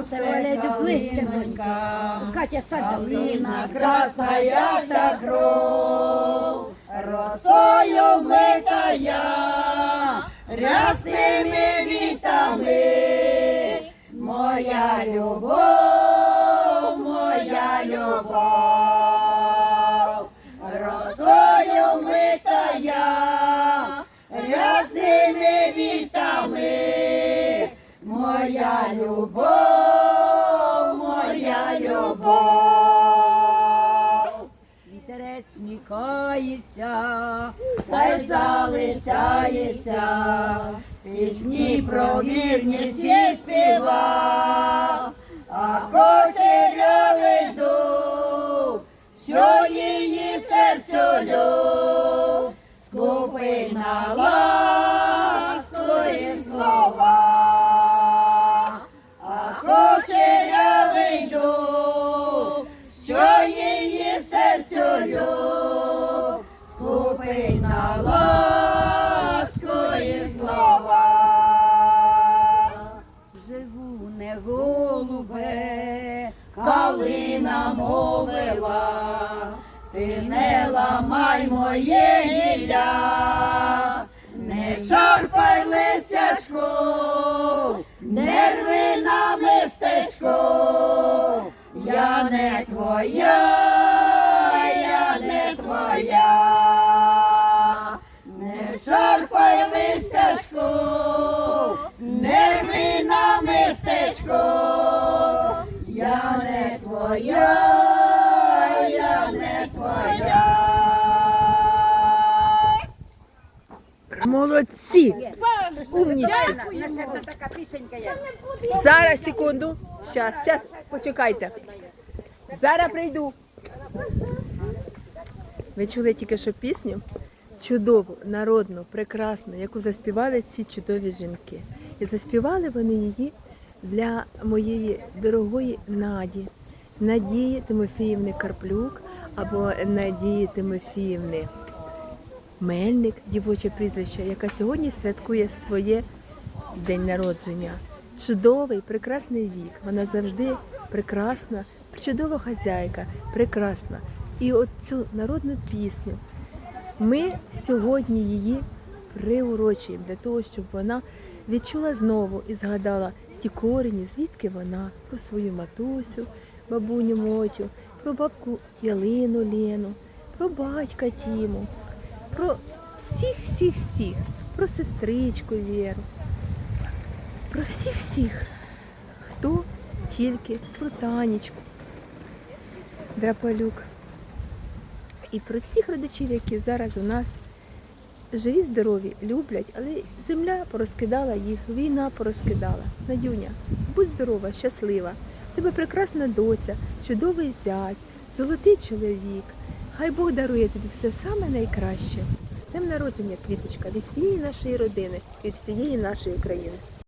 Йди ближче. Катя. Калина красная та кров, росою митая, рясними вітами, моя любов, моя любов, росою митая, рясними вітами, моя любов, любов. Вітерець смікається. та й залицяється, пісні про вірність і співа, люб, скупий на ласкові слова. Жигуне голубе, Калина мовила, ти не ламай моє гілля, не шарпай листячку, не рви на мистечку, я не твоя, Молодці! Умнічки! Зараз, секунду. Щас, щас, почекайте. Зараз прийду. Ви чули тільки що пісню? Чудову, народну, прекрасну, яку заспівали ці чудові жінки. І заспівали вони її для моєї дорогої Наді, Надії Тимофіївни Карплюк або Надії Тимофіївни Мельник, дівоче прізвище, яка сьогодні святкує своє день народження. Чудовий, прекрасний вік. Вона завжди прекрасна, чудова хазяйка, прекрасна. І от цю народну пісню ми сьогодні її приурочуємо для того, щоб вона відчула знову і згадала ті корені, звідки вона, про свою матусю, бабуню Мотю, про бабку Ялину Лену, про батька Тіму, про всіх, всіх, всіх, про сестричку Віру, про всіх, всіх, хто тільки про Танечку, Драпалюк. І про всіх родичів, які зараз у нас живі, здорові, люблять, але земля порозкидала їх, війна порозкидала. Надюня, будь здорова, щаслива. Тебе прекрасна доця, чудовий зять, золотий чоловік. Хай Бог дарує тобі все саме найкраще. З тим народження, квіточка, від всієї нашої родини, від всієї нашої країни.